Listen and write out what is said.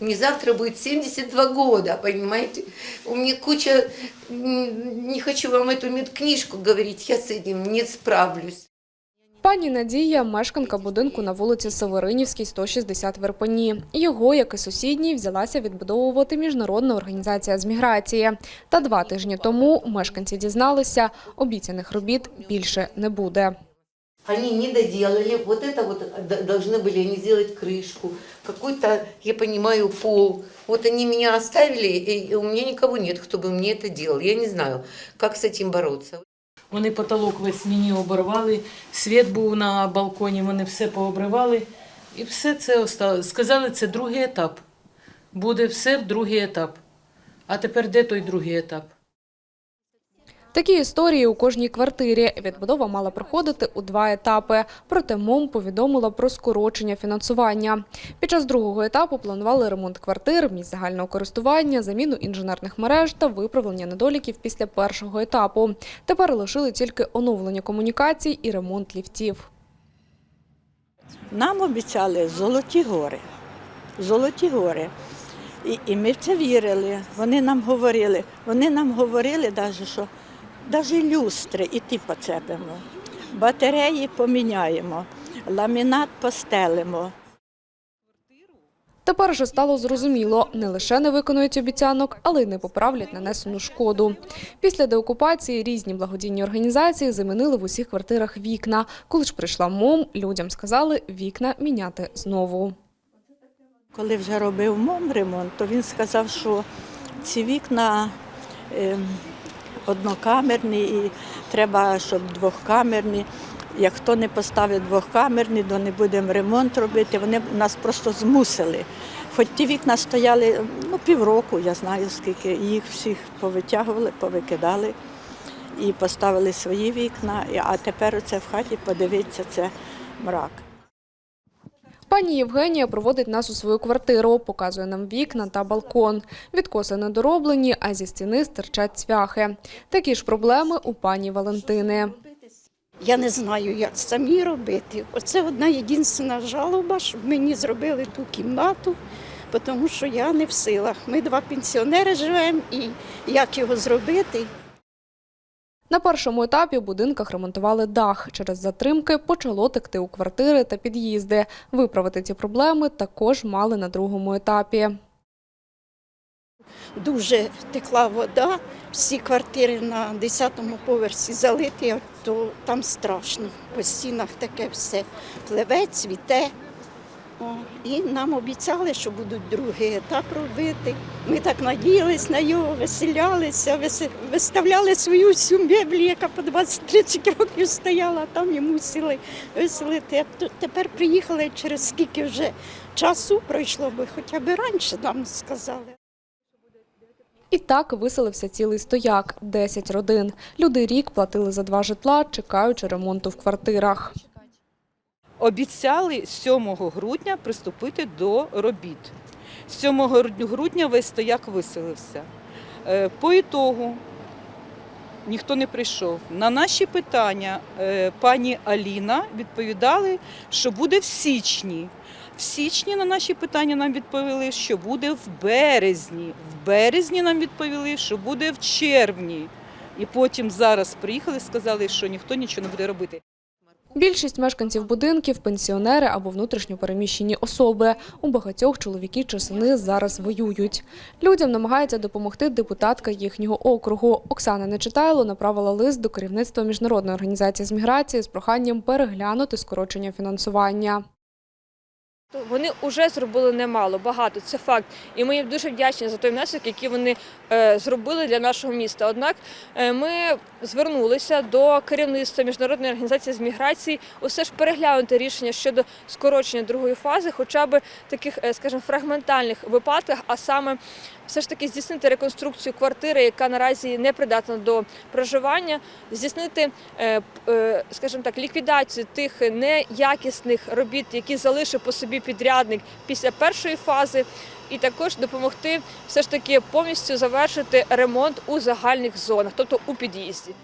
Мне завтра будет 72 года, понимаете? У меня куча... Не хочу вам эту медкнижку говорить, я с этим не справлюсь. Пані Надія – мешканка будинку на вулиці Северинівській, 160 в Ірпені. Його, як і сусідній, взялася відбудовувати Міжнародна організація з міграції. Та два тижні тому мешканці дізналися, обіцяних робіт більше не буде. Они не доделали, вот это вот д- должны были они сделать крышку, какой-то, я понимаю, пол. Вот они меня оставили, и у меня никого нет, кто бы мне это делал. Я не знаю, как с этим бороться. Вони потолок весь мені оборвали, світ був на балконі, вони все пообривали. І все це осталось. Сказали, це другий етап. Буде все в другий етап. А тепер де той другий етап? Такі історії у кожній квартирі. Відбудова мала проходити у два етапи. Проте МОМ повідомила про скорочення фінансування. Під час другого етапу планували ремонт квартир, місць загального користування, заміну інженерних мереж та виправлення недоліків після першого етапу. Тепер лишили тільки оновлення комунікацій і ремонт ліфтів. Нам обіцяли золоті гори. Золоті гори. І, і ми в це вірили. Вони нам говорили. Вони нам говорили, даже, що навіть люстри і ті поцепимо. Батареї поміняємо, ламінат постелимо. Тепер же стало зрозуміло, не лише не виконують обіцянок, але й не поправлять нанесену шкоду. Після деокупації різні благодійні організації замінили в усіх квартирах вікна. Коли ж прийшла МОМ, людям сказали вікна міняти знову. Коли вже робив мом ремонт, то він сказав, що ці вікна ем, однокамерні і треба, щоб двохкамерні. Як хто не поставить двохкамерні, то не будемо ремонт робити. Вони нас просто змусили. Хоч ті вікна стояли ну, півроку, я знаю скільки, їх всіх повитягували, повикидали і поставили свої вікна. А тепер оце в хаті подивіться, це мрак. Пані Євгенія проводить нас у свою квартиру, показує нам вікна та балкон. Відкоси недороблені, а зі стіни стирчать цвяхи. Такі ж проблеми у пані Валентини. Я не знаю, як самі робити. Оце одна єдина жалоба, щоб мені зробили ту кімнату, тому що я не в силах. Ми два пенсіонери живемо, і як його зробити, На першому етапі в будинках ремонтували дах. Через затримки почало текти у квартири та під'їзди. Виправити ці проблеми також мали на другому етапі. дуже текла вода, всі квартири на 10-му поверсі залиті, то там страшно. По стінах таке все пливе, цвіте. І нам обіцяли, що будуть другий етап робити. Ми так надіялись на його, веселялися, весе- виставляли свою всю меблі, яка по 20-30 років стояла, а там і мусили то- Тепер приїхали через скільки вже часу пройшло, бо хоча б раніше нам сказали. І так виселився цілий стояк – 10 родин. Люди рік платили за два житла, чекаючи ремонту в квартирах. Обіцяли 7 грудня приступити до робіт. 7 грудня весь стояк виселився. Е, По ітогу ніхто не прийшов. На наші питання е, пані Аліна відповідали, що буде в січні. В січні на наші питання нам відповіли, що буде в березні. В березні нам відповіли, що буде в червні. І потім зараз приїхали, сказали, що ніхто нічого не буде робити. Більшість мешканців будинків – пенсіонери або внутрішньо переміщені особи. У багатьох чоловіки чи сини зараз воюють. Людям намагається допомогти депутатка їхнього округу. Оксана Нечитайло направила лист до керівництва Міжнародної організації з міграції з проханням переглянути скорочення фінансування. Вони вже зробили немало, багато. Це факт. І ми їм дуже вдячні за той внесок, який вони е, зробили для нашого міста. Однак е, ми звернулися до керівництва міжнародної організації з міграції, усе ж переглянути рішення щодо скорочення другої фази, хоча б таких, е, скажімо, фрагментальних випадках, а саме все ж таки здійснити реконструкцію квартири, яка наразі не придатна до проживання, здійснити, скажімо так, ліквідацію тих неякісних робіт, які залишив по собі підрядник після першої фази, і також допомогти все ж таки повністю завершити ремонт у загальних зонах, тобто у під'їзді.